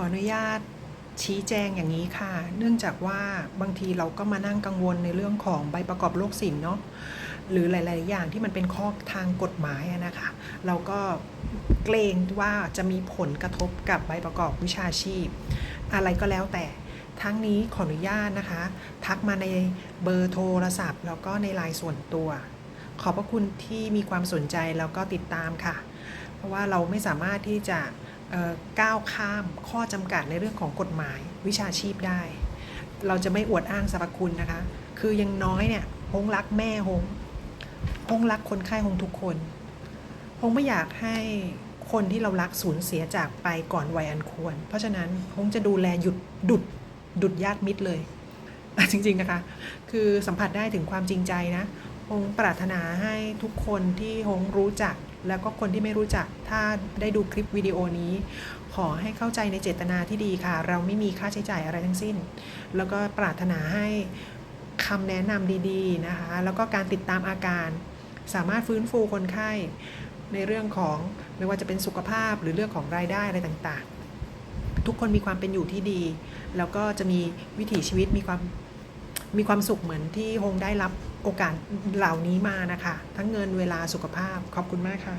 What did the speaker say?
ออนุญาตชี้แจงอย่างนี้ค่ะ เนื่องจากว่าบางทีเราก็มานั่งกังวลในเรื่องของใบประกอบโรคศิลป์เนาะหรือหลาย ๆ อย่างที่มันเป็นข้อทางกฎหมายนะคะ เราก็เกรงว่าจะมีผลกระทบกับใบประกอบวิชาชีพ อะไรก็แล้วแต่ทั้งนี้ขออนุญาตนะคะ ทักมาในเบอร์โทรศัพท์ แล้วก็ในไลน์ส่วนตัว ขอบพระคุณที่มีความสนใจแล้วก็ติดตามค่ะ เพราะว่าเราไม่สามารถที่จะ ก้าวข้ามข้อจำกัดในเรื่องของกฎหมายวิชาชีพได้ เราจะไม่อวดอ้างสรรพคุณนะคะ คือยังน้อยเนี่ยฮงรักแม่ฮงฮงรักคนไข้ฮงทุกคนฮงไม่อยากให้คนที่เรารักสูญเสียจากไปก่อนวัยอันควร เพราะฉะนั้นฮงจะดูแลหยุดดุดดุดญาติมิตรเลยจริงๆนะคะ คือสัมผัสได้ถึงความจริงใจนะฮงปรารถนาให้ทุกคนที่ฮงรู้จัก แล้วก็คนที่ไม่รู้จักถ้าได้ดูคลิปวิดีโอนี้ ขอให้เข้าใจในเจตนาที่ดีค่ะ เราไม่มีค่าใช้จ่ายอะไรทั้งสิ้น แล้วก็ปรารถนาให้คำแนะนำดีๆนะคะ แล้วก็การติดตามอาการ สามารถฟื้นฟูคนไข้ในเรื่องของไม่ว่าจะเป็นสุขภาพหรือเรื่องของรายได้อะไรต่างๆ ทุกคนมีความเป็นอยู่ที่ดี แล้วก็จะมีวิถีชีวิตมีความมีความสุขเหมือนที่โฮงได้รับ โอกาสเหล่านี้มานะคะ ทั้งเงินเวลาสุขภาพขอบคุณมากค่ะ